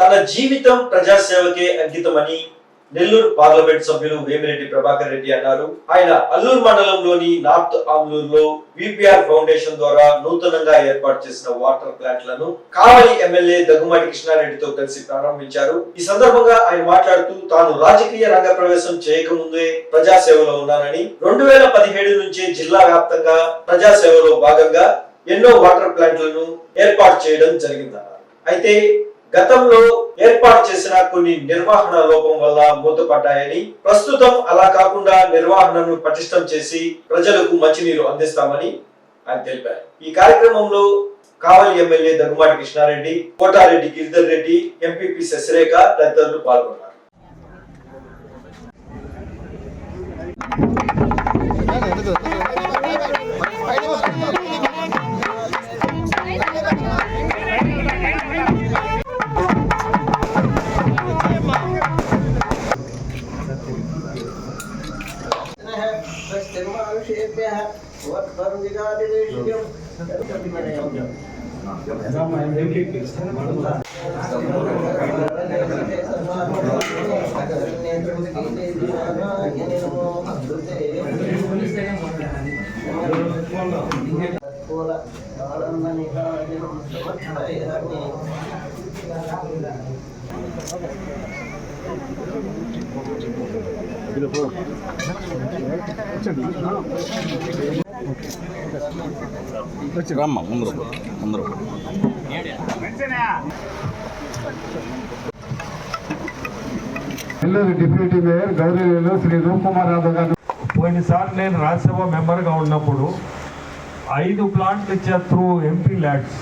తన జీవితం ప్రజాసేవకే అంకితమని నెల్లూరు పార్లమెంట్ సభ్యులు వేమిరెడ్డి ప్రభాకర్ రెడ్డి అన్నారు. ఆయన అల్లూరు మండలంలోని నార్త్ ఆమ్లూరులో విపిఆర్ ఫౌండేషన్ ద్వారా నూతనంగా ఏర్పాటు చేసిన వాటర్ ప్లాంట్లను కావలి ఎమ్మెల్యే దగ్గుమాటి కృష్ణారెడ్డితో కలిసి ప్రారంభించారు. ఈ సందర్భంగా ఆయన మాట్లాడుతూ తాను రాజకీయ రంగ ప్రవేశం చేయకముందే ప్రజాసేవలో ఉన్నానని రెండు వేల పదిహేడు నుంచే జిల్లా వ్యాప్తంగా ప్రజాసేవలో భాగంగా ఎన్నో వాటర్ ప్లాంట్లను ఏర్పాటు చేయడం జరిగిందన్నారు. అయితే గతంలో ఏర్పాటు చేసిన కొన్ని నిర్వహణ లోపం వల్ల మూతపడ్డాయని ప్రస్తుతం అలా కాకుండా నిర్వహణను పటిష్టం చేసి ప్రజలకు మంచినీరు అందిస్తామని ఆయన తెలిపారు ఈ కార్యక్రమంలో కావలి ఎమ్మెల్యే దగ్గుమాటి కృష్ణారెడ్డి కోటారెడ్డి గిరిధర్ రెడ్డి ఎంపీపీ శశిరేఖ తదితరులు పాల్గొన్నారు ేభ్య వర్గదిగాదివేశ్యం రమ్మ ముందర ముందర నెల్లూరు డిప్యూటీ మేయర్ గౌరీలు శ్రీ రూప్ కుమార్ యాదవ్ గారు. పోయినసారి నేను రాజ్యసభ మెంబర్గా ఉన్నప్పుడు ఐదు ప్లాంట్లు ఇచ్చారు త్రూ ఎంపీ ల్యాడ్స్.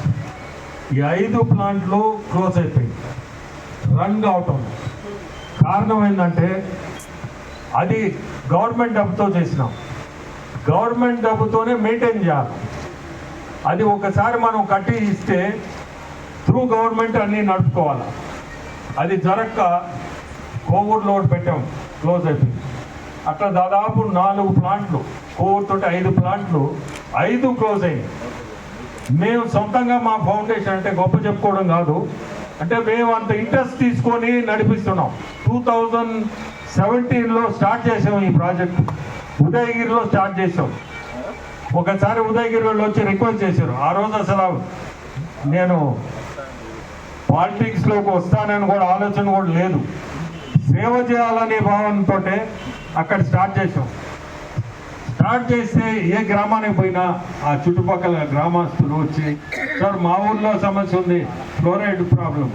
ఈ ఐదు ప్లాంట్లు క్లోజ్ అయిపోయి రన్ అవటం కారణం ఏంటంటే అది గవర్నమెంట్ డబ్బుతో చేసినాం. గవర్నమెంట్ డబ్బుతోనే మెయింటైన్ చేయాలి. అది ఒకసారి మనం కట్టి ఇస్తే త్రూ గవర్నమెంట్ అన్నీ నడుపుకోవాలి. అది జరక్క కోవిడ్ లోడ్ పెట్టాం క్లోజ్ అయిపోయింది. అట్లా దాదాపు నాలుగు ప్లాంట్లు కోవూరుతో ఐదు ప్లాంట్లు ఐదు క్లోజ్ అయింది మేము సొంతంగా మా ఫౌండేషన్ అంటే గొప్ప చెప్పుకోవడం కాదు. అంటే మేము అంత ఇంట్రెస్ట్ తీసుకొని నడిపిస్తున్నాం. టూ థౌజండ్ సెవెంటీన్లో స్టార్ట్ చేసాం ఈ ప్రాజెక్ట్ ఉదయగిరిలో స్టార్ట్ చేసాం ఒకసారి ఉదయగిరి వాళ్ళు వచ్చి రిక్వెస్ట్ చేశారు. ఆ రోజు అసలు నేను పాలిటిక్స్లోకి వస్తానని కూడా ఆలోచన కూడా లేదు. సేవ చేయాలనే భావనతో అక్కడ స్టార్ట్ చేసాం స్టార్ట్ చేస్తే ఏ గ్రామానికి పోయినా ఆ చుట్టుపక్కల గ్రామస్తులు వచ్చి సార్ మా ఊర్లో సమస్య ఉంది ఫ్లోరైడ్ ప్రాబ్లం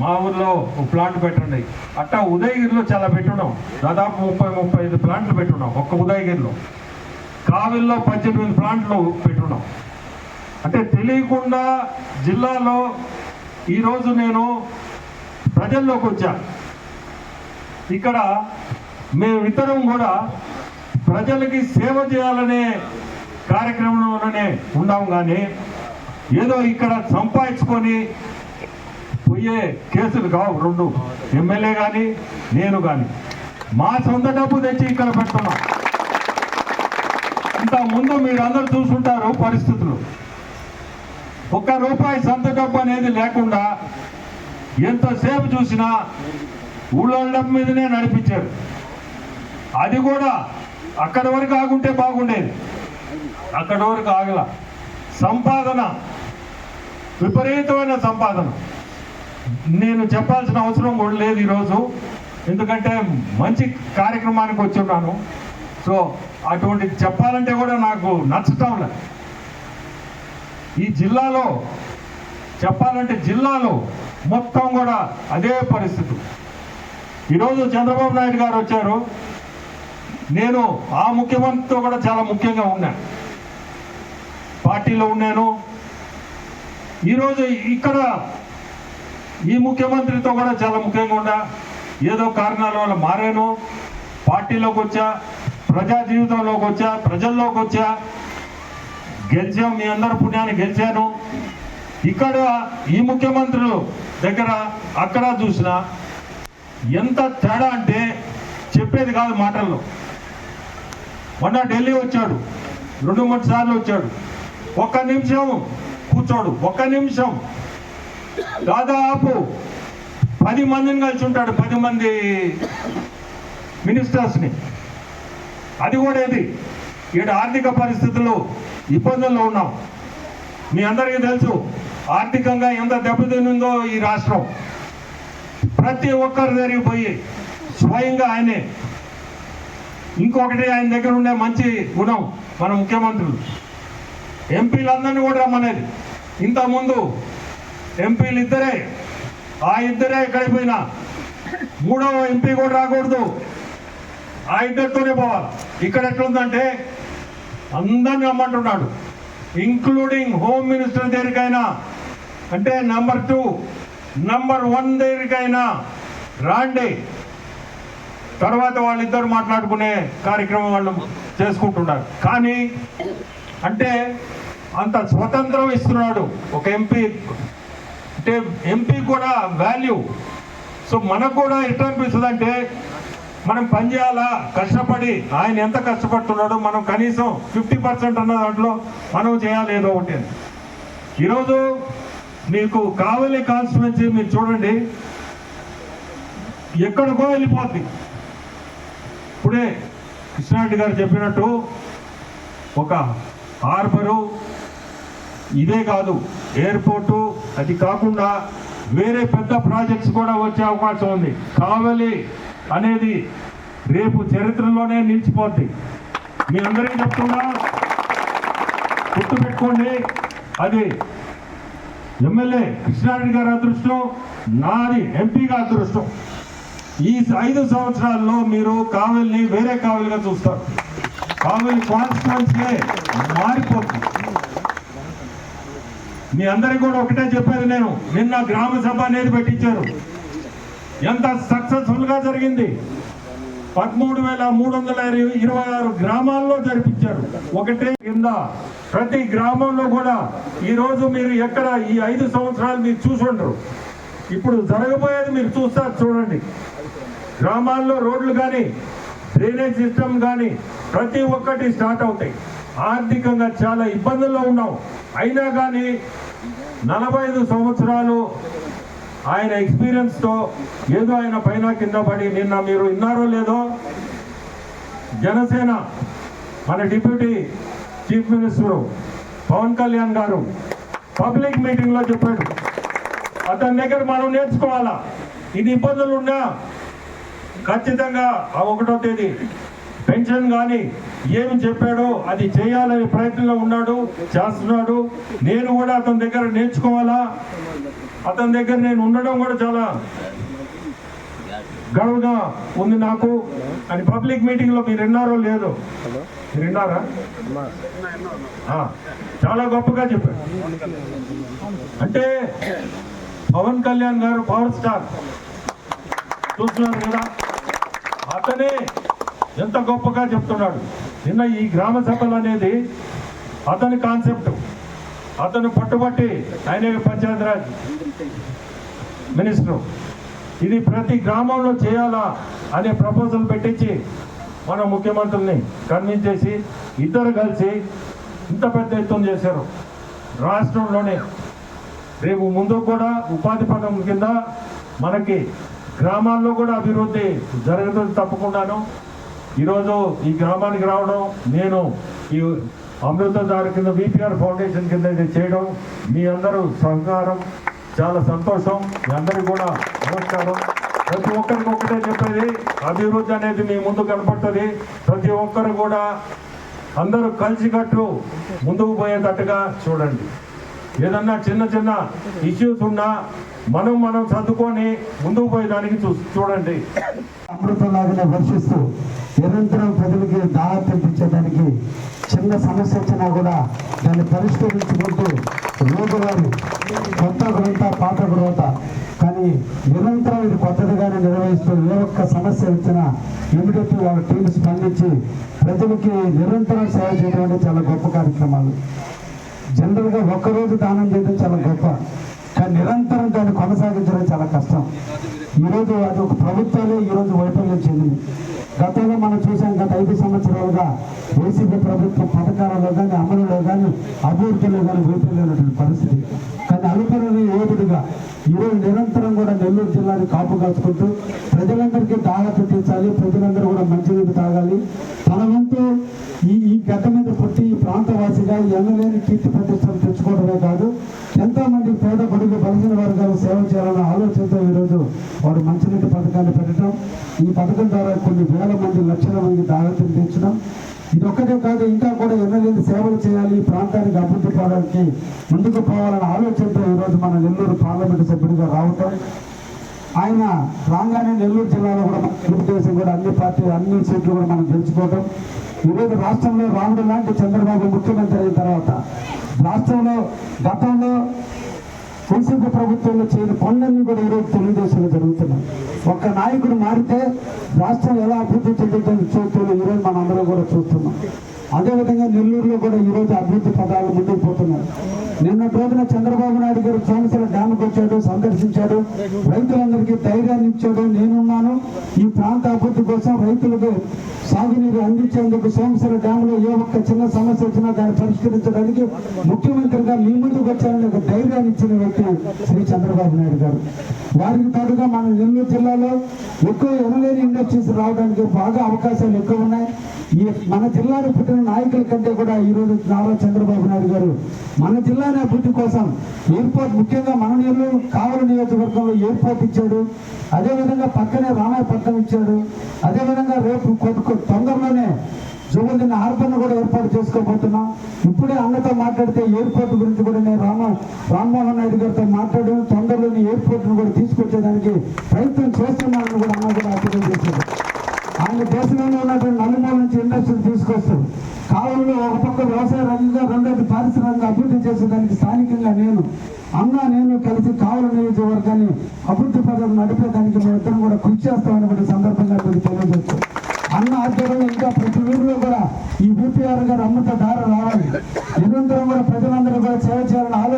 మా ఊర్లో ఒక ప్లాంట్ పెట్టండి. అట్టా ఉదయగిరిలో చాలా పెట్టున్నాం. దాదాపు ముప్పై ముప్పై ఐదు ప్లాంట్లు పెట్టున్నాం ఒక్క ఉదయగిరిలో. కావిల్లో పద్దెనిమిది ప్లాంట్లు పెట్టున్నాం. అంటే తెలియకుండా జిల్లాలో ఈరోజు నేను ప్రజల్లోకి వచ్చా. ఇక్కడ మేమిద్దరం కూడా ప్రజలకి సేవ చేయాలనే కార్యక్రమంలోనే ఉన్నాం కానీ ఏదో ఇక్కడ సంపాదించుకొని పోయే కేసులు కావు. రెండు ఎమ్మెల్యే కానీ నేను కానీ మా సొంత డబ్బు తెచ్చి ఇక్కడ పెడుతున్నాం. ఇంతకుముందు మీరందరూ చూసుంటారు పరిస్థితులు. ఒక్క రూపాయి సొంత డబ్బు అనేది లేకుండా ఎంతసేపు చూసినా ఊళ్ళో డబ్బు మీదనే నడిపించారు. అది కూడా అక్కడి వరకు ఆగుంటే బాగుండేది. అక్కడి వరకు ఆగల. సంపాదన. విపరీతమైన సంపాదన. నేను చెప్పాల్సిన అవసరం కూడా లేదు ఈరోజు. ఎందుకంటే మంచి కార్యక్రమానికి వచ్చి ఉన్నాను సో అటువంటి చెప్పాలంటే కూడా నాకు నచ్చటం లేదు. ఈ జిల్లాలో చెప్పాలంటే జిల్లాలో మొత్తం కూడా అదే పరిస్థితి. ఈరోజు చంద్రబాబు నాయుడు గారు వచ్చారు. నేను ఆ ముఖ్యమంత్రితో కూడా చాలా ముఖ్యంగా ఉన్నాను పార్టీలో ఉన్నాను. ఈరోజు ఇక్కడ ఈ ముఖ్యమంత్రితో కూడా చాలా ముఖ్యంగా ఉన్నా. ఏదో కారణాల వల్ల మారాను. పార్టీలోకి వచ్చా ప్రజా జీవితంలోకి వచ్చా ప్రజల్లోకి వచ్చా. గెలిచాం మీ అందరి పుణ్యాన్ని గెలిచాను. ఇక్కడ ఈ ముఖ్యమంత్రులు దగ్గర అక్కడ చూసిన ఎంత తేడా అంటే చెప్పేది కాదు మాటల్లో. మొన్న ఢిల్లీ వచ్చాడు. రెండు మూడు సార్లు వచ్చాడు. ఒక్క నిమిషం కూర్చోడు. ఒక్క నిమిషం. దాదాపు పది మందిని కలిసి ఉంటాడు. పది మంది మినిస్టర్స్ని. అది కూడా ఏది ఈడ ఆర్థిక పరిస్థితులు ఇబ్బందుల్లో ఉన్నాం. మీ అందరికీ తెలుసు ఆర్థికంగా ఎంత దెబ్బతినిందో ఈ రాష్ట్రం. ప్రతి ఒక్కరు జరిగిపోయి స్వయంగా ఆయనే ఇంకొకటి ఆయన దగ్గర ఉండే మంచి గుణం మన ముఖ్యమంత్రులు. ఎంపీలందరినీ కూడా రమ్మనేది. ఇంతకుముందు ఎంపీలు ఇద్దరే ఆ ఇద్దరే ఎక్కడికి పోయినా. మూడవ ఎంపీ కూడా రాకూడదు. ఆ ఇద్దరితోనే పోవాలి. ఇక్కడ ఎట్లుందంటే అందరిని రమ్మంటున్నాడు. ఇంక్లూడింగ్ హోమ్ మినిస్టర్ దగ్గరికైనా అంటే నంబర్ టూ నంబర్ వన్ దగ్గరికైనా రాండి. తర్వాత వాళ్ళిద్దరు మాట్లాడుకునే కార్యక్రమం వాళ్ళు చేసుకుంటున్నారు. కానీ అంటే అంత స్వతంత్రం ఇస్తున్నాడు ఒక ఎంపీ అంటే ఎంపీ కూడా వాల్యూ సో మనకు కూడా ఎట్లా అనిపిస్తుంది అంటే మనం పని చేయాలా? కష్టపడి. ఆయన ఎంత కష్టపడుతున్నాడో మనం కనీసం ఫిఫ్టీ పర్సెంట్ అన్న దాంట్లో మనం చేయాలి ఏదో ఒకటి ఈరోజు మీకు కావలి కాన్స్టిట్యున్సీ మీరు చూడండి. ఎక్కడికో వెళ్ళిపోద్ది. ఇప్పుడే కృష్ణారెడ్డి గారు చెప్పినట్టు ఒక హార్బరు ఇదే కాదు ఎయిర్పోర్టు అది కాకుండా వేరే పెద్ద ప్రాజెక్ట్స్ కూడా వచ్చే అవకాశం ఉంది. కావలి అనేది రేపు చరిత్రలోనే నిలిచిపోద్ది. మీ అందరికీ చెప్తున్నా గుర్తుపెట్టుకోండి అది ఎమ్మెల్యే కృష్ణారెడ్డి గారి అదృష్టం నాది ఎంపీగా అదృష్టం. ఈ ఐదు సంవత్సరాల్లో మీరు కావలిని వేరే కావలిగా చూస్తారు. కావలి కాన్స్టిట్యున్సీ మారిపోతుంది. మీ అందరికి కూడా ఒకటే చెప్పేది నేను. నిన్న గ్రామ సభ అనేది పెట్టించారు. ఎంత సక్సెస్ఫుల్గా జరిగింది. పదమూడు వేల మూడు వందల ఇరవై ఆరు గ్రామాల్లో జరిపించారు. ఒకటే కింద ప్రతి గ్రామంలో కూడా ఈరోజు మీరు ఎక్కడ ఈ ఐదు సంవత్సరాలు మీరు చూసుండరు. ఇప్పుడు జరగబోయేది మీరు చూస్తారు చూడండి. గ్రామాల్లో రోడ్లు కానీ డ్రైనేజ్ సిస్టమ్ కానీ ప్రతి ఒక్కటి స్టార్ట్ అవుతాయి. ఆర్థికంగా చాలా ఇబ్బందుల్లో ఉన్నాం. అయినా కానీ నలభై ఐదు సంవత్సరాలు ఆయన ఎక్స్పీరియన్స్తో ఏదో ఆయన పైన కింద పడి నిన్న మీరు విన్నారో లేదో జనసేన మన deputy chief minister Pawan Kalyan garu public మీటింగ్లో చెప్పాడు. అతని దగ్గర మనం నేర్చుకోవాలా? ఇది ఇబ్బందులు ఉన్నా ఖచ్చితంగా ఆ ఒకటో తేదీ పెన్షన్ కానీ ఏమి చెప్పాడో అది చేయాలనే ప్రయత్నంలో ఉన్నాడు చేస్తున్నాడు. నేను కూడా అతని దగ్గర నేర్చుకోవాలా? అతని దగ్గర నేను ఉండడం కూడా చాలా గర్వంగా ఉంది నాకు. అని పబ్లిక్ మీటింగ్లో మీరు విన్నారో లేదు? మీరు విన్నారా? చాలా గొప్పగా చెప్పారు. అంటే పవన్ కళ్యాణ్ గారు పవర్ స్టార్. చూస్తున్నారు కదా అతనే ఎంత గొప్పగా చెప్తున్నాడు. నిన్న ఈ గ్రామ సభలు అనేది అతని కాన్సెప్ట్. అతను పట్టుబట్టి ఆయన పంచాయతీరాజ్ మినిస్టర్. ఇది ప్రతి గ్రామంలో చేయాలా అనే ప్రపోజల్ పెట్టించి మన ముఖ్యమంత్రుల్ని కన్విన్స్ చేసి ఇద్దరు కలిసి ఇంత పెద్ద ఎత్తున చేశారు. రాష్ట్రంలోనే. రేపు ముందు కూడా ఉపాధి పథకం కింద మనకి గ్రామాల్లో కూడా అభివృద్ధి జరుగుతుంది తప్పకుండాను. ఈరోజు ఈ గ్రామానికి రావడం నేను ఈ అమృతధార కింద విపిఆర్ ఫౌండేషన్ కింద ఇది చేయడం మీ అందరూ సహకారం చాలా సంతోషం మీ అందరికి కూడా నమస్కారం. ప్రతి ఒక్కరికి ఒకటే చెప్పేది అభివృద్ధి అనేది మీ ముందు కనపడుతుంది. ప్రతి ఒక్కరు కూడా అందరూ కలిసికట్టు ముందుకు పోయేటట్టుగా చూడండి. ఏదన్నా చిన్న చిన్న ఇష్యూస్ ఉన్నా మనం మనం చదువుకొని ముందుకు పోయేదానికి చూ చూడండి. అమృతలాగా వర్షిస్తూ నిరంతరం ప్రజలకి దాహం తెప్పించడానికి చిన్న సమస్య వచ్చినా కూడా దాన్ని పరిష్కరించుకుంటూ రోజువారీ కొత్త గ్రంథ పాత గ్రోత కానీ నిరంతరం ఇది కొత్తదిగానే నిర్వహిస్తూ ఏ ఒక్క సమస్య వచ్చినా ఇమీడియట్లీ వాళ్ళ టీం స్పందించి ప్రజలకి నిరంతరం సేవ చేయడం అనేది చాలా గొప్ప కార్యక్రమాలు. జనరల్గా ఒక్కరోజు దానం చేయడం చాలా గొప్ప. కానీ నిరంతరం దాన్ని కొనసాగించడం చాలా కష్టం. ఈరోజు అది ఒక ప్రభుత్వాలే ఈరోజు వైఫల్యం చెందింది. గతంలో మనం చూసాం గత ఐదు సంవత్సరాలుగా వైసీపీ ప్రభుత్వం పథకాలలో కానీ అమలులో కానీ అభివృద్ధిలో కానీ వైఫల్యమైనటువంటి పరిస్థితి. కానీ అనుకున్నది ఏపుడుగా ఈరోజు నిరంతరం కూడా నెల్లూరు జిల్లాని కాపు కాచుకుంటూ ప్రజలందరికీ దాహత తీర్చాలి ప్రజలందరూ కూడా మంచినీరు తాగాలి. తన వంతు ఈ ఈ గడ్డ మీద పుట్టి ఈ ప్రాంతవాసిగా ఎన్నలేని కీర్తి ప్రతిష్టలు తెచ్చుకోవడమే కాదు ఎంతో మంది పేద బడుగు బలసిన వర్గాలు సేవ చేయాలన్న ఆలోచనతో ఈరోజు వారు మంచినీటి పథకాన్ని పెట్టడం ఈ పథకం ద్వారా కొన్ని వేల మంది లక్షల మంది దాహతను తీర్చడం. ఇది కాదు ఇంకా కూడా ఎన్నలేని సేవలు చేయాలి ఈ ప్రాంతానికి అభివృద్ధి పోవడానికి ముందుకు పోవాలన్న ఆలోచనతో ఈరోజు మన నెల్లూరు పార్లమెంటు సభ్యుడిగా రావటం. ఆయన రాగానే నెల్లూరు జిల్లాలో కూడా తెలుగుదేశం కూడా అన్ని పార్టీ అన్ని సీట్లు కూడా మనం గెలుచుకోవటం. ఈరోజు రాష్ట్రంలో రాముడు లాంటి చంద్రబాబు ముఖ్యమంత్రి అయిన తర్వాత రాష్ట్రంలో గతంలో వైసీపీ ప్రభుత్వంలో చేయని పనులన్నీ కూడా ఈరోజు తెలుగుదేశంలో జరుగుతున్నాయి. ఒక్క నాయకుడు మారితే రాష్ట్రం ఎలా అభివృద్ధి చెందుతుంది చూస్తున్నాం ఈరోజు మనం అందరం కూడా చూస్తున్నాం. అదేవిధంగా నెల్లూరులో కూడా ఈరోజు అభివృద్ధి పదాలు ముందుకు పోతున్నాయి. నిన్న రోజున చంద్రబాబు నాయుడు గారు సోమశిల డ్యామ్కి వచ్చాడు సందర్శించాడు. రైతులందరికీ ధైర్యాన్ని ఇచ్చాడు. నేనున్నాను. ఈ ప్రాంత అభివృద్ధి కోసం రైతులకు సాగునీరు అందించేందుకు సోమశిల డ్యామ్లో ఏ ఒక్క చిన్న సమస్య వచ్చినా దాన్ని పరిష్కరించడానికి ముఖ్యమంత్రిగా మీ ముందుకు వచ్చారని ఒక ధైర్యాన్ని ఇచ్చిన వ్యక్తి శ్రీ చంద్రబాబు నాయుడు గారు. వారికి తోడుగా మన నెల్లూరు జిల్లాలో ఎక్కువ ఎనలేని ఇండస్ట్రీస్ రావడానికి బాగా అవకాశాలు ఎక్కువ ఉన్నాయి. ఈ మన జిల్లాను పుట్టిన నాయకుల కంటే కూడా ఈ రోజు నారా చంద్రబాబు నాయుడు గారు మన జిల్లాని అభివృద్ధి కోసం ఎయిర్పోర్ట్ ముఖ్యంగా మన నెల్లూరు కావలి నియోజకవర్గంలో ఎయిర్పోర్ట్ ఇచ్చాడు. అదేవిధంగా పక్కనే రామాయపట్నం ఇచ్చాడు. అదేవిధంగా రేపు తొందరలోనే జువల్ని హార్బర్ కూడా ఏర్పాటు చేసుకోబోతున్నాం. ఇప్పుడే అన్నతో మాట్లాడితే ఎయిర్పోర్ట్ గురించి కూడా నేను రామ రామ్మోహన్ నాయుడు గారితో మాట్లాడి తొందరలోని ఎయిర్పోర్ట్ను కూడా తీసుకొచ్చేదానికి ప్రయత్నం చేస్తున్నానని కూడా అన్న కూడా తెలియజేశారు మన దేశంలో ఉన్నటువంటి నలుమూల నుంచి ఇండస్ట్రీలు తీసుకొస్తాం కాలంలో ఒక పక్క వ్యవసాయ రంగంగా రెండోది పారిశ్రామిక అభివృద్ధి చేసేదానికి స్థానికంగా నేను అన్నా నేను కలిసి కావల నియోజకవర్గాన్ని అభివృద్ధి పదం నడిపేదానికి మేమిద్దరం కూడా కృషి చేస్తామని సందర్భంగా మీకు తెలియజేస్తాం అన్న ఆధ్వర్యంలో ఇంకా ప్రతి ఊరిలో కూడా ఈ బీపీఆర్ గారు అమృత ధార రావాలి. నిరంతరం కూడా ప్రజలందరూ కూడా సేవ చేయాలని ఆలోచన